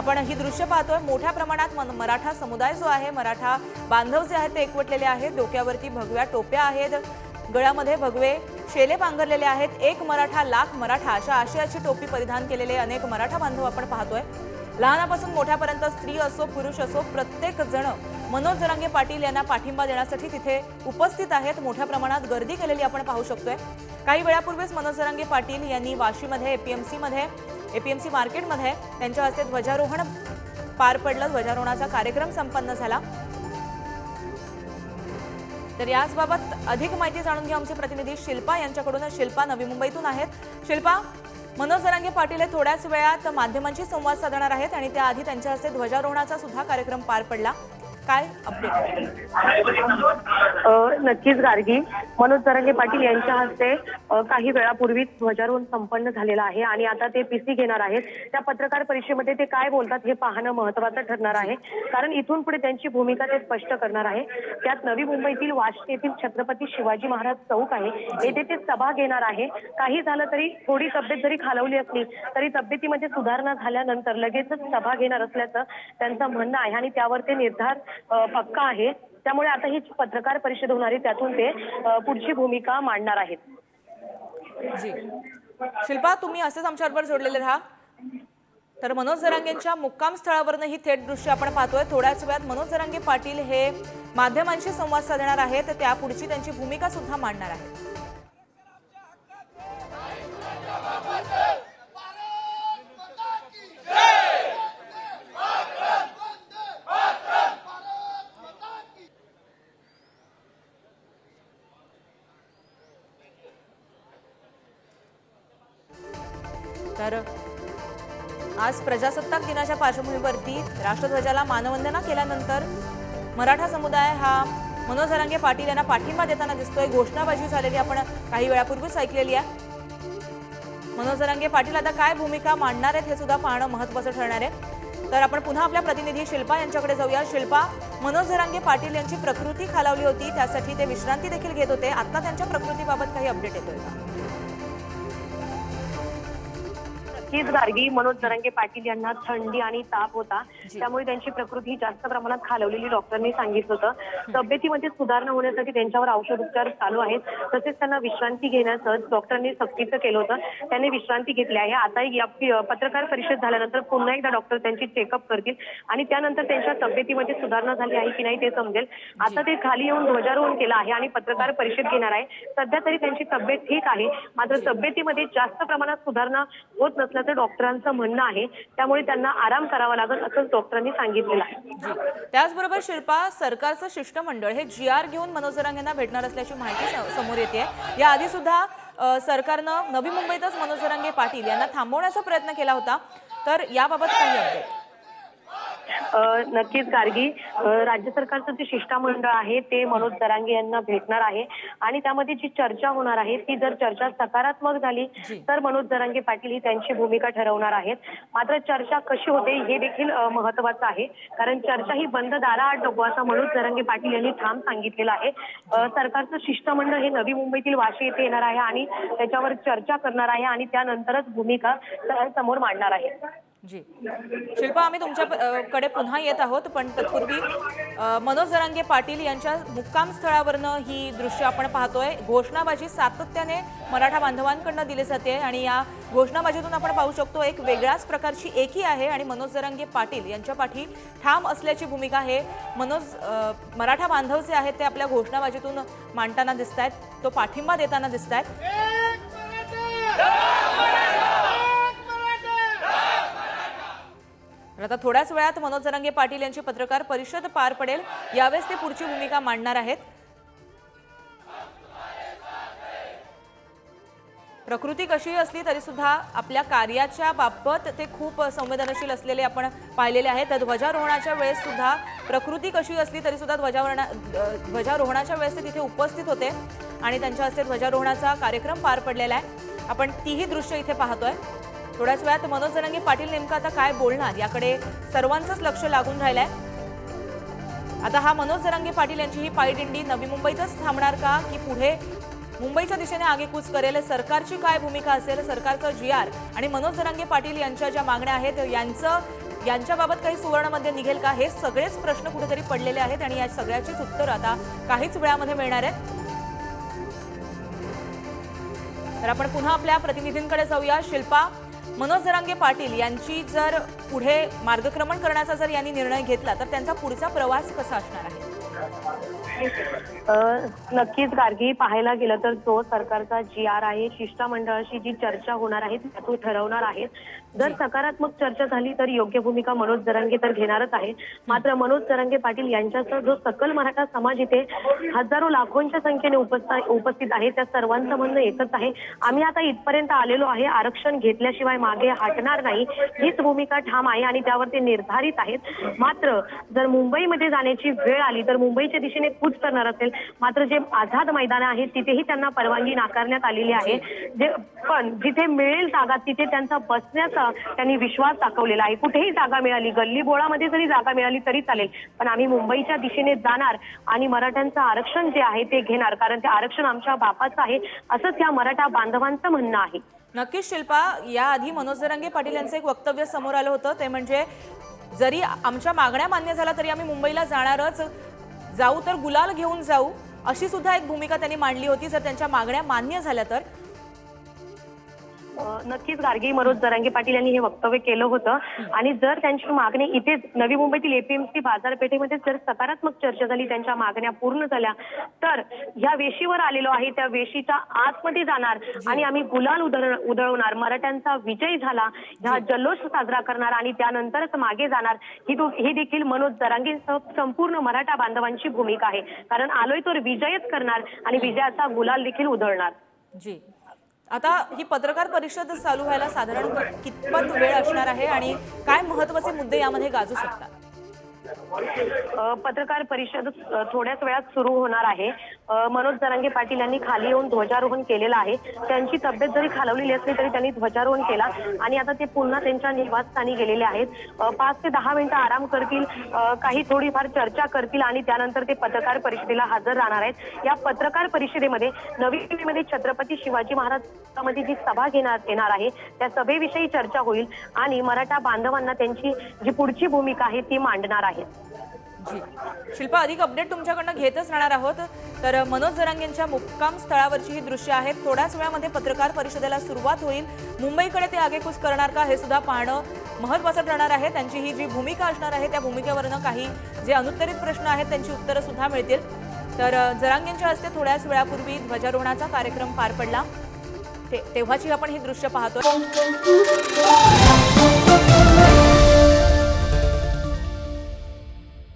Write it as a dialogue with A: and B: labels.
A: आपण ही दृश्य पाहतोय. मोठ्या प्रमाणात मराठा समुदाय जो आहे मराठा बांधव जे आहेत ते एकवटलेले आहेत. डोक्यावरती भगव्या टोप्या आहेत. गळ्यामध्ये भगवे शेले पांघरलेले आहेत. एक मराठा लाख मराठा अशा आशयाची टोपी परिधान केलेले अनेक मराठा बांधव आपण पाहतोय. लहानापासून मोठ्यापर्यंत स्त्री असो पुरुष असो प्रत्येक जण मनोज जरांगे पाटील यांना पाठिंबा देण्यासाठी तिथे उपस्थित आहेत. मोठ्या प्रमाणात गर्दी केलेली आपण पाहू शकतोय. काही वेळापूर्वीच मनोज जरांगे पाटील यांनी वाशीमध्ये एपीएमसीमध्ये एपीएमसी मार्केटमध्ये त्यांच्या हस्ते ध्वजारोहण पार पडलं. ध्वजारोहणाचा कार्यक्रम संपन्न झाला. तर याचबाबत अधिक माहिती जाणून घ्या आमचे प्रतिनिधी शिल्पा यांच्याकडून. शिल्पा नवी मुंबईतून आहेत. शिल्पा मनोज जरांगे पाटील हे थोड्याच वेळात माध्यमांशी संवाद साधणार आहेत आणि त्याआधी त्यांच्या हस्ते ध्वजारोहणाचा सुद्धा कार्यक्रम पार पडला. काय अपडेट
B: नक्कीच गार्गी. मनोज तरंगे पाटील यांच्या हस्ते काही वेळापूर्वी ध्वजारोहण संपन्न झालेलं आहे आणि आता ते पीसी घेणार आहेत. त्या पत्रकार परिषदेमध्ये ते काय बोलतात हे पाहणं महत्वाचं ठरणार आहे. कारण इथून पुढे त्यांची भूमिका ते स्पष्ट करणार आहे. त्यात नवी मुंबईतील वाशी येथील छत्रपती शिवाजी महाराज चौक आहे. येथे ते सभा घेणार आहे. काही झालं तरी थोडी तब्येत जरी खालवली असली तरी तब्येतीमध्ये सुधारणा झाल्यानंतर लगेचच सभा घेणार असल्याचं त्यांचं म्हणणं आहे आणि त्यावर ते निर्धार पक्का आहे. त्यामुळे आता ही पत्रकार परिषद होणार आहे. त्यातून ते पुढची भूमिका मांडणार आहेत.
A: जी. शिल्पा तुम्ही असेच आमच्याबरोबर जोडलेले राहा. तर मनोज जरांगेंच्या मुक्काम स्थळावरनं ही थेट दृश्य आपण पाहतोय. थोड्याच वेळात मनोज जरांगे पाटील हे माध्यमांशी संवाद साधणार आहेत. त्यापुढची त्यांची भूमिका सुद्धा मांडणार आहेत. तर आज प्रजासत्ताक दिनाच्या पार्श्वभूमीवरती राष्ट्रध्वजाला मानवंदना केल्यानंतर मराठा समुदाय हा मनोज जरांगे पाटील यांना पाठिंबा देताना दिसतोय. घोषणाबाजी झालेली आपण काही वेळापूर्वीच ऐकलेली आहे. मनोज जरांगे पाटील आता काय भूमिका मांडणार आहेत हे सुद्धा पाहणं महत्वाचं ठरणार आहे. तर आपण पुन्हा आपल्या प्रतिनिधी शिल्पा यांच्याकडे जाऊया. शिल्पा मनोज जरांगे पाटील यांची प्रकृती खालावली होती त्यासाठी ते विश्रांती देखील घेत होते. आता त्यांच्या प्रकृतीबाबत काही अपडेट येतोय का?
B: नक्कीच गार्गी मनोज तरंगे पाटील यांना थंडी आणि ताप होता. त्यामुळे त्यांची प्रकृती जास्त प्रमाणात खालवलेली डॉक्टरांनी सांगितलं होतं. तब्येतीमध्ये सुधारणा होण्यासाठी त्यांच्यावर औषधोपचार चालू आहेत. तसेच त्यांना विश्रांती घेण्याचं डॉक्टरांनी सक्तीचं केलं होतं. त्यांनी विश्रांती घेतली आहे. आता या पत्रकार परिषद झाल्यानंतर पुन्हा एकदा डॉक्टर त्यांची चेकअप करतील आणि त्यानंतर त्यांच्या तब्येतीमध्ये सुधारणा झाली आहे की नाही ते समजेल. आता ते खाली येऊन ध्वजारोहण केलं आहे आणि पत्रकार परिषद घेणार आहे. सध्या तरी त्यांची तब्येत ठीक आहे. मात्र तब्येतीमध्ये जास्त प्रमाणात सुधारणा होत असल्याचं डॉक्टरांचं म्हणणं आहे. त्यामुळे त्यांना आराम करावा लागेल असं डॉक्टरांनी सांगितलेलं आहे.
A: त्याचबरोबर शिल्पा सरकारचं शिष्टमंडळ हे जी आर घेऊन मनोज यांना भेटणार असल्याची माहिती समोर येते याआधी सुद्धा सरकारनं नवी मुंबईतच मनोज जरांगे पाटील यांना थांबवण्याचा प्रयत्न केला होता. तर याबाबत काही अपडेट
B: नक्कीच गार्गी. राज्य सरकारचं जे शिष्टमंडळ आहे ते मनोज दरांगे यांना भेटणार आहे. आणि त्यामध्ये जी चर्चा होणार आहे ती जर चर्चा सकारात्मक झाली. तर मनोज दरांगे पाटील ही त्यांची भूमिका ठरवणार आहेत. मात्र चर्चा कशी होते हे देखील महत्वाचं आहे. कारण चर्चा ही बंद दाराआड नको असं मनोज दरांगे पाटील यांनी ठाम सांगितलेलं आहे. सरकारचं शिष्टमंडळ हे नवी मुंबईतील वाशी येथे येणार आहे आणि त्याच्यावर चर्चा करणार आहे आणि त्यानंतरच भूमिका समोर मांडणार आहे.
A: जी. शिल्पा आम्ही तुमच्याकडे पुन्हा येत आहोत पण तत्पूर्वी मनोज जरांगे पाटील यांच्या मुक्काम स्थळावरनं ही दृश्य आपण पाहतोय. घोषणाबाजी सातत्याने मराठा बांधवांकडनं दिली जाते आणि या घोषणाबाजीतून आपण पाहू शकतो एक वेगळ्याच प्रकारची एकी आहे आणि मनोज जरांगे पाटील यांच्या पाठी ठाम असल्याची भूमिका हे मनोज मराठा बांधव जे आहेत ते आपल्या घोषणाबाजीतून मांडताना दिसत आहेत तो पाठिंबा देताना दिसत आहेत तर आता थोड्याच वेळात मनोज जरांगे पाटील यांची पत्रकार परिषद पार पडेल. यावेळेस ते पुढची भूमिका मांडणार आहेत. प्रकृती कशी असली तरी सुद्धा आपल्या कार्याच्या बाबत ते खूप संवेदनशील असलेले आपण पाहिलेले आहेत. तर ध्वजारोहणाच्या वेळेस सुद्धा प्रकृती कशी असली तरी सुद्धा ध्वजारोहणा ध्वजारोहणाच्या वेळेस ते तिथे उपस्थित होते आणि त्यांच्या हस्ते ध्वजारोहणाचा कार्यक्रम पार पडलेला आहे. आपण तीही दृश्य इथे पाहतोय. थोड्याच वेळात मनोज जरांगे पाटील नेमकं आता काय बोलणार? याकडे सर्वांचंच लक्ष लागून राहिलंय. आता हा मनोज जरांगे पाटील यांची ही पायदिंडी नवी मुंबईतच थांबणार का? की पुढे मुंबईच्या दिशेने आगेकूच करेल? सरकारची काय भूमिका असेल? सरकारचं जी आर आणि मनोज जरांगे पाटील यांच्या ज्या मागण्या आहेत यांचं यांच्याबाबत काही सुवर्णमध्ये निघेल का? हे सगळेच प्रश्न कुठेतरी पडलेले आहेत आणि या सगळ्याचीच उत्तर आता काहीच वेळामध्ये मिळणार आहेत. तर आपण पुन्हा आपल्या प्रतिनिधींकडे जाऊया. शिल्पा मनोज जरांगे पाटील यांची जर पुढे मार्गक्रमण करण्याचा जर यांनी निर्णय घेतला तर त्यांचा पुढचा प्रवास कसा असणार आहे?
B: नक्कीच गार्गी पाहायला गेलं तर तो सरकारचा जी आर आहे शिष्टमंडळाशी जी चर्चा होणार आहे त्यातून ठरवणार आहेत जर सकारात्मक चर्चा झाली तर योग्य भूमिका मनोज जरांगे तर घेणारच आहे. मात्र मनोज जरांगे पाटील यांच्यासह जो सकल मराठा समाज इथे हजारो लाखोंच्या संख्येने उपस्थ- उपस्थित आहे त्या सर्वांचं म्हणणं एकच आहे. आम्ही आता इथपर्यंत आलेलो आहे. आरक्षण घेतल्याशिवाय मागे हटणार नाही. हीच भूमिका ठाम आहे आणि त्यावर ते निर्धारित आहेत. मात्र जर मुंबईमध्ये जाण्याची वेळ आली तर मुंबईच्या दिशेने कूच करणार असेल. मात्र जे आझाद मैदान आहे तिथेही त्यांना परवानगी नाकारण्यात आलेली आहे. जे पण जिथे मिळेल जागा तिथे त्यांचा बसण्याचा त्यांनी विश्वास दाखवलेला आहे. कुठेही जागा मिळाली गल्ली बोळामध्ये जरी जागा मिळाली तरी चालेल. पण आम्ही मुंबईच्या दिशेने जाणार आणि मराठ्यांचं आरक्षण जे आहे ते घेणार. कारण ते आरक्षण आमच्या बापाचं आहे. असंच या मराठा बांधवांचं म्हणणं आहे.
A: नक्कीच शिल्पा याआधी मनोज जरांगे पाटील यांचं एक वक्तव्य समोर आलं होतं. ते म्हणजे जरी आमच्या मागण्या मान्य झाल्या तरी आम्ही मुंबईला जाणारच. जाऊ तर गुलाल घेऊन जाऊ अशी सुद्धा एक भूमिका त्यांनी मांडली होती. जर त्यांच्या मागण्या मान्य झाल्या तर
B: नक्कीच गार्गी मनोज जरांगे पाटील यांनी हे वक्तव्य केलं होतं. आणि जर त्यांची मागणी इथेच नवी मुंबईतील एपीएमसी बाजारपेठेमध्ये जर सकारात्मक चर्चा झाली त्यांच्या मागण्या पूर्ण झाल्या तर या वेशीवर आलेलो आहे त्या वेशीच्या आतमध्ये जाणार आणि आम्ही गुलाल उधळ उधळवणार मराठ्यांचा विजय झाला ह्या जल्लोष साजरा करणार आणि त्यानंतरच मागे जाणार ही ही देखील मनोज जरांगेसह संपूर्ण मराठा बांधवांची भूमिका आहे. कारण आलोय तर विजयच करणार आणि विजयाचा गुलाल देखील उधळणार.
A: जी. आता ही पत्रकार परिषद चालू व्हायला साधारण कितपत वेळ असणार आहे आणि काय महत्त्वाचे मुद्दे यामध्ये गाजू शकतात?
B: पत्रकार परिषद थोड्याच वेळात सुरू होणार आहे. मनोज जरांगे पाटील यांनी खाली येऊन ध्वजारोहण केलेलं आहे. त्यांची तब्येत जरी खालवलेली असली तरी त्यांनी ध्वजारोहण केला आणि आता ते पुन्हा त्यांच्या निवासस्थानी गेलेले आहेत. पाच ते दहा मिनिटं आराम करतील काही थोडीफार चर्चा करतील आणि त्यानंतर ते पत्रकार परिषदेला हजर राहणार आहेत. या पत्रकार परिषदेमध्ये नवी दिल्लीमध्ये छत्रपती शिवाजी महाराजांमध्ये जी सभा घेण्यात येणार आहे त्या सभेविषयी चर्चा होईल आणि मराठा बांधवांना त्यांची जी पुढची भूमिका आहे ती मांडणार आहे
A: जी. शिल्पा अधिक अपडेट तुमच्याकडनं घेतच राहणार आहोत. तर मनोज जरांगेंच्या मुक्काम स्थळावरची ही दृश्य आहेत थोड्याच वेळामध्ये पत्रकार परिषदेला सुरुवात होईल. मुंबईकडे ते आगेकूच करणार का हे सुद्धा पाहणं महत्वाचं ठरणार आहे. त्यांची ही जी भूमिका असणार आहे त्या भूमिकेवरनं काही जे अनुत्तरित प्रश्न आहेत त्यांची उत्तरं सुद्धा मिळतील. तर जरांग यांच्या हस्ते थोड्याच वेळापूर्वी ध्वजारोहणाचा कार्यक्रम पार पडला. तेव्हाची आपण ही दृश्य पाहतोय.